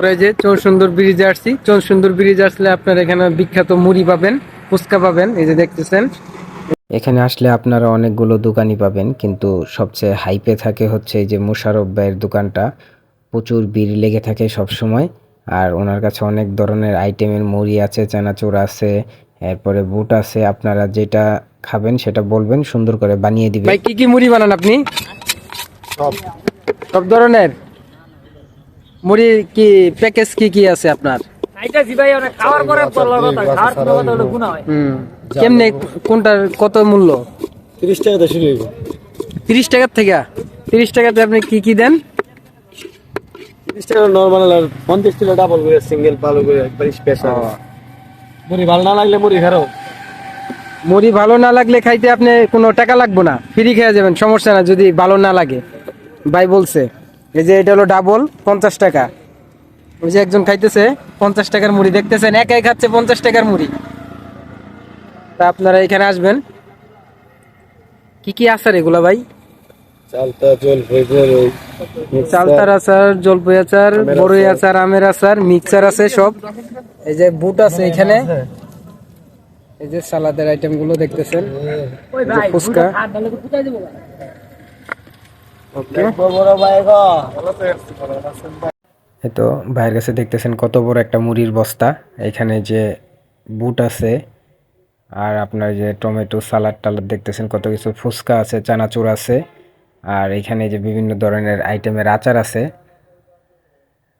যে চৌসুন্দর ব্রিজে আসছি চৌসুন্দর ব্রিজে আসলে আপনার এখানে বিখ্যাত মুড়ি পাবেন ফুচকা পাবেন এই যে দেখতেছেন। এখানে আসলে আপনারা অনেকগুলো দোকানই পাবেন কিন্তু সবচেয়ে হাইপে থাকে হচ্ছে এই যে মুশারফ ভাইয়ের দোকানটা। প্রচুর ভিড় লেগে থাকে সব সময় আর ওনার কাছে অনেক ধরনের আইটেমের মুড়ি আছে চানাচুর আছে এরপরে বুট আছে আপনারা যেটা খাবেন সেটা বলবেন সুন্দর করে বানিয়ে দিবে ভাই কি কি মুড়ি বানান আপনি? সব ধরনের? মুড়ি কি প্যাকেজ কি কি আছে আপনার? হুম। কেমনে কোনটার কত মূল্য? তিরিশ টাকা দেশি লইব। তিরিশ টাকার থেকে? তিরিশ টাকাতে আপনি কি কি দেন? তিরিশ টাকা নর্মাল আর পঞ্চাশ কিলো ডাবল করে সিঙ্গেল পালো করে একবার স্পেশাল মুড়ি ভালো না লাগলে মুড়ি খারো। মুড়ি ভালো না লাগলে খাইতে আপনি কোনো টাকা লাগবে না। ফ্রি খেয়ে যাবেন সমস্যা না যদি ভালো না লাগে। ভাই বলছে। এই যে এটা হলো ডাবল পঞ্চাশ টাকা। ওই যে একজন খাইতেছে পঞ্চাশ টাকার মুড়ি দেখতেছেন একাই খাচ্ছে পঞ্চাশ টাকার মুড়ি। তা আপনারা এখানে আসবেন। কি কি আচার এগুলা ভাই? চালতার আচার জলপাই আচার বড়ই আচার। আমের আচার মিক্সার আছে সব। এই যে বুট আছে এখানে। এই যে সালাদের আইটেমগুলো দেখতেছেন। ফুচকা। তো ওকে বড় ভাই গো। এই ভাইয়ের কাছে দেখতেছেন কত বড় একটা মুড়ির বস্তা। এখানে যে বুট আছে আর আপনার যে টমেটো সালাড টালাড দেখতেছেন কত কিছু। ফুচকা আছে চানাচুর আছে আর এখানে যে বিভিন্ন ধরনের আইটেমের আচার আছে।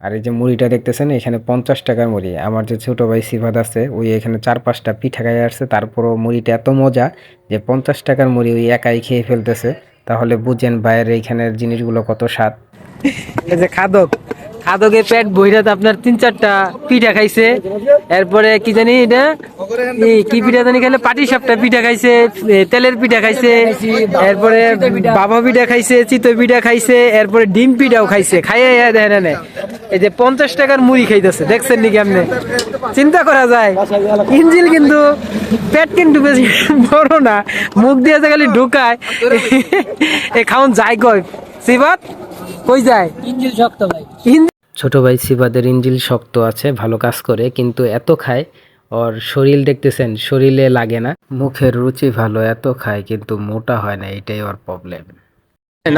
আর এই যে মুড়িটা দেখতেছেন এখানে পঞ্চাশ টাকার মুড়ি। আমার যে ছোট ভাই সিভাদ আছে ওই এখানে চার পাঁচটা পিঠা খাই আসছে। তারপরও মুড়িটা এত মজা যে পঞ্চাশ টাকার মুড়ি ওই একাই খেয়ে ফেলতেছে। তাহলে বুঝেন ভাইয়ের এইখানের জিনিসগুলো কত স্বাদ। যে খাদক খাদকে পেট বইরাতে আপনার তিন চারটা পিঠা খাইছে। এরপরে কি জানি এটা? কি পিঠা জানি খাইলে? পাটি সাপটা পিঠা খাইছে তেলের পিঠা খাইছে, এরপরে বাবা পিঠা খাইছে, চিতই পিঠা খাইছে, এরপরে ডিম পিঠাও খাইছে। খাইয়ে দেখেন এই যে পঞ্চাশ টাকার মুড়ি খাইতেছে, দেখছেন নাকি আপনি? চিন্তা করা যায়। ইঞ্জিল কিন্তু পেট কিন্তু বেশি বড় না মুখ দিয়ে যে খালি ঢুকায়। এ খাউন যায় কই? সিবাত কই যায়? ইঞ্জিল শক্ত ভাই। ছোট ভাই সিবাদের ইঞ্জিল শক্ত আছে ভালো কাজ করে কিন্তু এত খায় ওর শরীর দেখতেছেন শরীরে লাগে না। মুখের রুচি ভালো এত খায় কিন্তু মোটা হয় না এটাই ওর প্রবলেম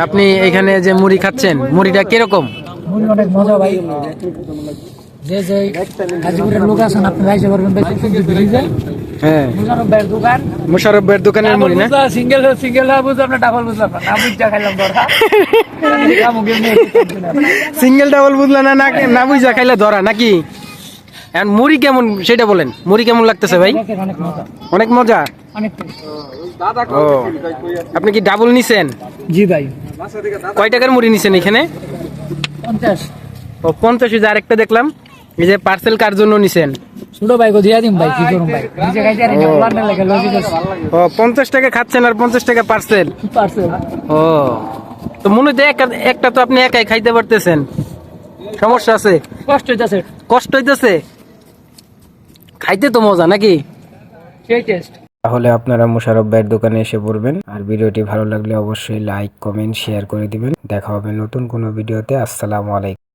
আপনি এখানে যে মুড়ি খাচ্ছেন মুড়িটা কীরকম? মুড়ি অনেক মজা ভাই। যে যে গাজীপুরের লোক আছেন আপনি যাইতে পারবেন ভাই কিন্তু ব্রিজে হ্যাঁ। মুজারব ভাইয়ের দোকান। মুশারফ ভাইয়ের দোকানের মুড়ি না সিঙ্গেল সিঙ্গেল না বুঝলাম না ডাবল বুঝলাম না। না বুঝা খাইলাম ধরা সিঙ্গেল ডাবল বুঝলেন না না- না বুঝা খাইলে ধরা নাকি? এখন মুড়ি কেমন সেটা বলেন মুড়ি কেমন লাগতেছে ভাই? অনেক মজা। অনেক মজা? অনেক ও আপনি কি ডাবল নিছেন? জি ভাই। কয় টাকার মুড়ি নিছেন এখানে? পঞ্চাশ। ও পঞ্চাশ হাজার আরেকটা দেখলাম। এই যে পার্সেল কার জন্য নিছেন? ছোট ভাই গো দিয়া দিম ভাই কি করুম ভাই? নিজে আর বলার না লাগে আছে ও পঞ্চাশ টাকা খাচ্ছেন আর পঞ্চাশ টাকা পার্সেল পারছে ও তো মনে একটা একটা তো আপনি একাই খাইতে পারতেছেন। সমস্যা আছে? কষ্ট হইতাছে। কষ্ট হইতেছে? খাইতে তো মজা নাকি? সেই টেস্ট তাহলে আপনারা মুশারফ ভাইয়ের দোকানে এসে পড়বেন। আর ভিডিওটি ভালো লাগলে অবশ্যই লাইক কমেন্ট শেয়ার করে দিবেন। দেখা হবে নতুন কোনো ভিডিওতে। আসসালামু আলাইকুম।